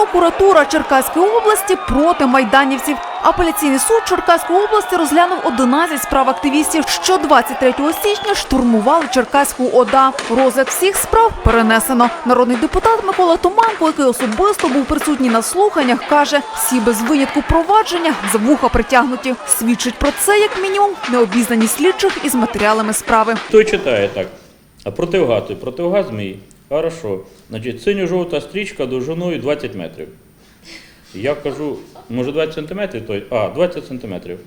Прокуратура Черкаської області проти майданівців. Апеляційний суд Черкаської області розглянув 11 справ активістів, що 23 січня штурмували Черкаську ОДА. Розгляд всіх справ перенесено. Народний депутат Микола Томанко, який особисто був присутній на слуханнях, каже, всі без винятку провадження за вуха притягнуті. Свідчить про це як мінімум необізнаність слідчих із матеріалами справи. Той читає так. А противгаз, противгаз мій. Хорошо. Значить, синьо-жовта стрічка довжиною 20 метрів. Я кажу, може 20 сантиметрів той? А, 20 сантиметрів.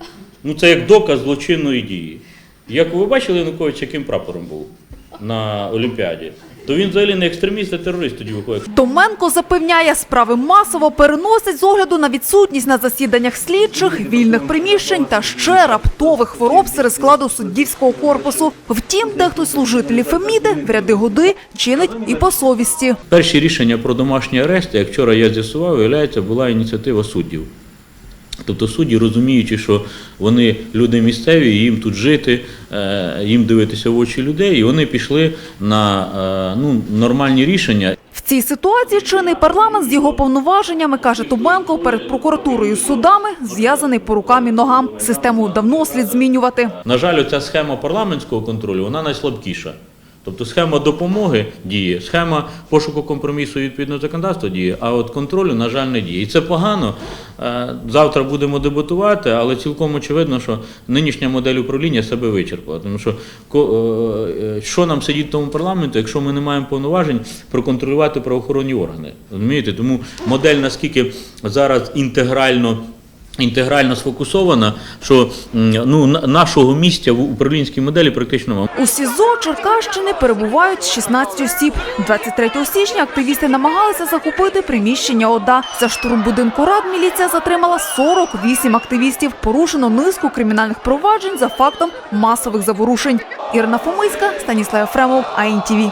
Ну це як доказ злочинної дії. Як ви бачили Янукович, яким прапором був на Олімпіаді, то він взагалі не екстреміст, а терорист тоді виходить. Томенко запевняє, справи масово переносять з огляду на відсутність на засіданнях слідчих, вільних приміщень та ще раптових хвороб серед складу суддівського корпусу. Втім, дехто з служителів Феміди в ряди годи чинить і по совісті. Перші рішення про домашні арешти, як вчора я з'ясував, виявляється, була ініціатива суддів. Тобто судді, розуміючи, що вони люди місцеві, їм тут жити, е, їм дивитися в очі людей, і вони пішли на е, ну, нормальні рішення. В цій ситуації чинний парламент з його повноваженнями, каже Тубенко, перед прокуратурою судами зв'язаний по рукам і ногам. Систему давно слід змінювати. На жаль, оця схема парламентського контролю вона найслабкіша. Тобто схема допомоги діє, схема пошуку компромісу відповідно законодавства діє, а от контролю, на жаль, не діє. І це погано. Е, Завтра будемо дебатувати, але цілком очевидно, що нинішня модель управління себе вичерпала. Тому що е, е, що нам сидіти в тому парламенту, якщо ми не маємо повноважень проконтролювати правоохоронні органи. Розумієте? Тому модель наскільки зараз інтегрально. Інтегрально сфокусована, що ну, на- нашого місця в управлінській моделі практично немає. У СІЗО Черкащини перебувають 16 осіб. 23 січня активісти намагалися захопити приміщення ОДА. За штурм будинку рад міліція затримала 48 активістів. Порушено низку кримінальних проваджень за фактом масових заворушень. Ірина Фомиська, Станіслав Ефремов, АІНТІВІ.